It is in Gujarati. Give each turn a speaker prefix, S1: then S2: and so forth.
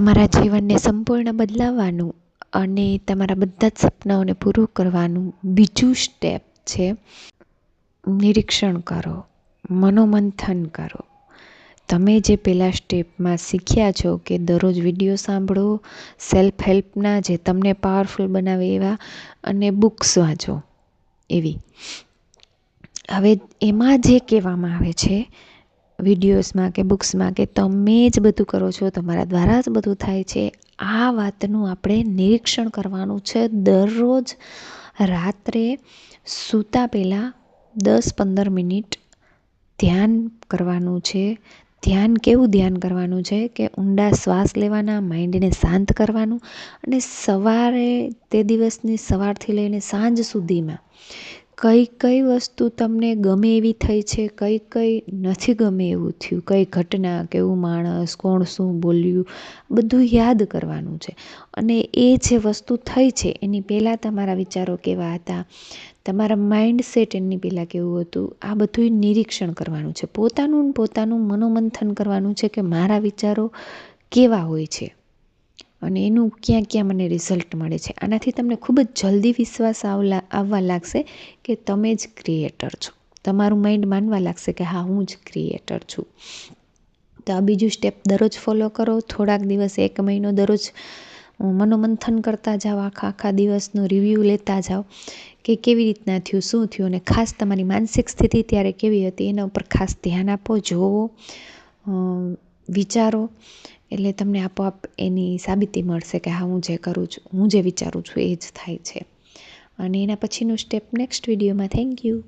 S1: તમારા જીવનને સંપૂર્ણ બદલાવવાનું અને તમારા બધા જ સપનાઓને પૂરું કરવાનું બીજું સ્ટેપ છે. નિરીક્ષણ કરો, મનોમંથન કરો. તમે જે પહેલાં સ્ટેપમાં શીખ્યા છો કે દરરોજ વીડિયો સાંભળો સેલ્ફ હેલ્પના જે તમને પાવરફુલ બનાવે એવા અને બુક્સ વાંચો એવી. હવે એમાં જે કહેવામાં આવે છે વિડીયોઝમાં કે બુક્સમાં કે તમે જ બધું કરો છો, તમારા દ્વારા જ બધું થાય છે. આ વાતનું આપણે નિરીક્ષણ કરવાનું છે. દરરોજ રાત્રે સૂતા પહેલાં દસ પંદર મિનિટ ધ્યાન કરવાનું છે. ધ્યાન કેવું ધ્યાન કરવાનું છે? કે ઊંડા શ્વાસ લેવાના, માઇન્ડને શાંત કરવાનું અને સવારે તે દિવસની સવારથી લઈને સાંજ સુધીમાં કઈ કઈ વસ્તુ તમને ગમે એવી થઈ છે? કઈ કઈ નથી ગમે એવું થયું? કઈ ઘટના, કેવું માણસ, કોણ શું બોલ્યું? બધું યાદ કરવાનું છે. અને એ જે વસ્તુ થઈ છે, એની પહેલાં તમારા વિચારો કેવા હતા? તમારા માઇન્ડસેટ એની પહેલાં કેવું હતું? આ બધું નિરીક્ષણ કરવાનું છે. પોતાનું પોતાનું મનોમંથન કરવાનું છે કે મારા વિચારો કેવા હોય છે? અને એનું ક્યાં ક્યાં મને રિઝલ્ટ મળે છે? આનાથી તમને ખૂબ જ જલ્દી વિશ્વાસ આવલા, આવવા લાગશે કે તમે જ ક્રિએટર છો. તમારું માઇન્ડ માનવા લાગશે કે હા, હું જ ક્રિએટર છું. તો આ બીજું સ્ટેપ દરરોજ ફોલો કરો. થોડાક દિવસ, એક મહિનો દરરોજ મનોમંથન કરતા જાઓ. આખા આખા દિવસનું રિવ્યૂ લેતા જાઓ કે કેવી રીતના થયું, શું થયું અને ખાસ તમારી માનસિક સ્થિતિ ત્યારે કેવી હતી, એના ઉપર ખાસ ધ્યાન આપો જોવો વિચારો એટલે તમને આપોઆપ એની સાબિતી મળશે કે હા, હું જે કરું છું, હું જે વિચારું છું એ જ થાય છે. અને એના પછીનું સ્ટેપ નેક્સ્ટ વિડીયોમાં થેન્ક યુ